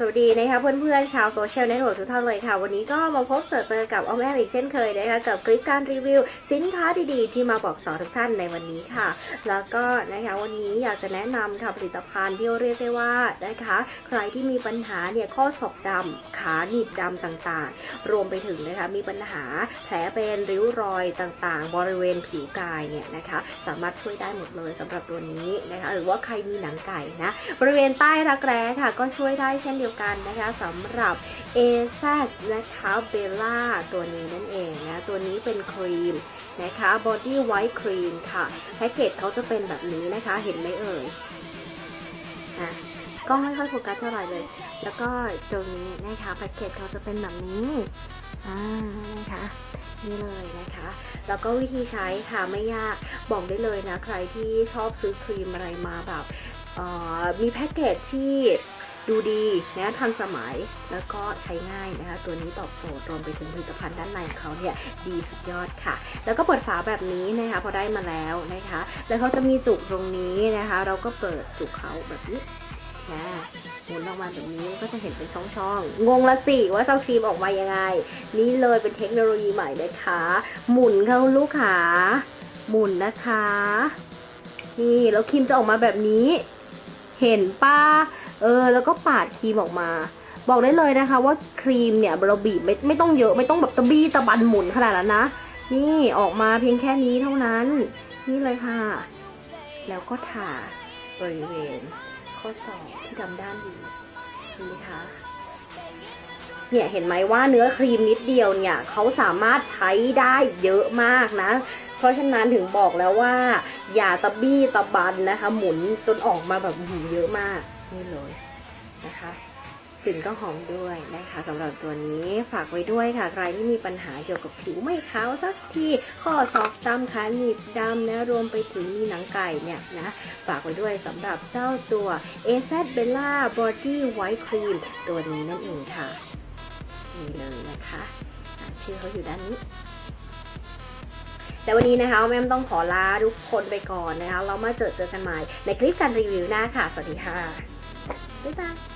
สวัสดีนะคะเพื่อนๆชาวโซเชียลเน็ตเวิร์กทุกท่านเลยค่ะ วันนี้ก็มาพบเจอกับอ้อมแอมอีกเช่นเคยนะคะกับคลิปการรีวิว สินค้าดีๆ ที่มาบอกต่อทุกท่านในวันนี้ค่ะ แล้วก็นะคะวันนี้อยากจะแนะนำค่ะผลิตภัณฑ์ที่เรียกได้ว่านะคะ ใครที่มีปัญหาเนี่ยข้อศอกดำขาหนีบดำต่างๆ รวมไปถึงนะคะมีปัญหาแผลเป็นริ้วรอยต่างๆ บริเวณผิวกายเนี่ยนะคะสามารถช่วยได้หมดเลยสำหรับตัวนี้นะคะหรือว่าใครมีหนังไก่นะบริเวณใต้รักแร้ค่ะ ก็ช่วยได้เช่นเดียวกันนะคะสำหรับ a z นะคะเบลล่าตัวนี้นั่นเองนะตัวนี้เป็นครีมนะคะ body white cream ค่ะแพ็กเกจเขาจะเป็นแบบนี้นะคะเห็นไหมเอ่ยอะกล้องไม่ค่อยโฟกัสเท่าไหร่เลย แล้วก็ตรงนี้นะคะแพ็กเกจเขาจะเป็นแบบนี้อ่านะคะนี่เลยนะคะ แล้วก็วิธีใช้ค่ะไม่ยากบอกได้เลยนะ ใครที่ชอบซื้อครีมอะไรมาแบบมีแพ็กเกจที่ ดูดีนะทันสมัยแล้วก็ใช้ง่ายนะคะตัวนี้ตอบโจทย์รวมไปถึงผลิตภัณฑ์ด้านในของเขาเนี่ยดีสุดยอดค่ะ แล้วก็เปิดฝาแบบนี้นะคะพอได้มาแล้วนะคะ แล้วเขาจะมีจุกตรงนี้นะคะ เราก็เปิดจุกเขาแบบนี้นะหมุนออกมาแบบนี้ก็จะเห็นเป็นช่องๆ งงละสิว่าเจ้าครีมออกมายังไง นี่เลยเป็นเทคโนโลยีใหม่นะคะ หมุนเข้าลูกขาหมุนนะคะ นี่แล้วครีมจะออกมาแบบนี้ เห็นป้า เออ แล้วก็ปาดครีมออกมา บอกได้เลยนะคะว่าครีมเนี่ยเราบีบไม่ไม่ต้องเยอะไม่ต้องแบบตะบี้ตะบันหมุนขนาดนั้นนะ นี่ออกมาเพียงแค่นี้เท่านั้น นี่เลยค่ะ แล้วก็ทาบริเวณ ข้อศอกที่ดำด้านดีนี่ค่ะเนี่ยเห็นไหมว่าเนื้อครีมนิดเดียวเนี่ยเขาสามารถใช้ได้เยอะมากนะ เพราะฉะนั้นถึงบอกแล้วว่า อย่าตะบี้ตะบันนะคะ หมุนจนออกมาแบบหืมเยอะมากนี่เลยนะคะกลิ่นก็หอมด้วยนะคะสำหรับตัวนี้ฝากไว้ด้วยค่ะ ใครที่มีปัญหาเกี่ยวกับผิวไม่ขาวสักทีข้อศอกดำขาหนีบดำนะรวมไปถึงมีหนังไก่เนี่ยนะฝากไว้ด้วยสำหรับเจ้าตัว a z Bella Body White Cream ตัวนี้นั่นเองค่ะ นี่เลยนะคะชื่อเขาอยู่ด้านนี้แต่วันนี้นะคะแม่ต้องขอลาทุกคนไปก่อนนะคะ เรามาเจอเจอกันใหม่ในคลิปการรีวิวหน้าค่ะ สวัสดีค่ะ บ๊ายบาย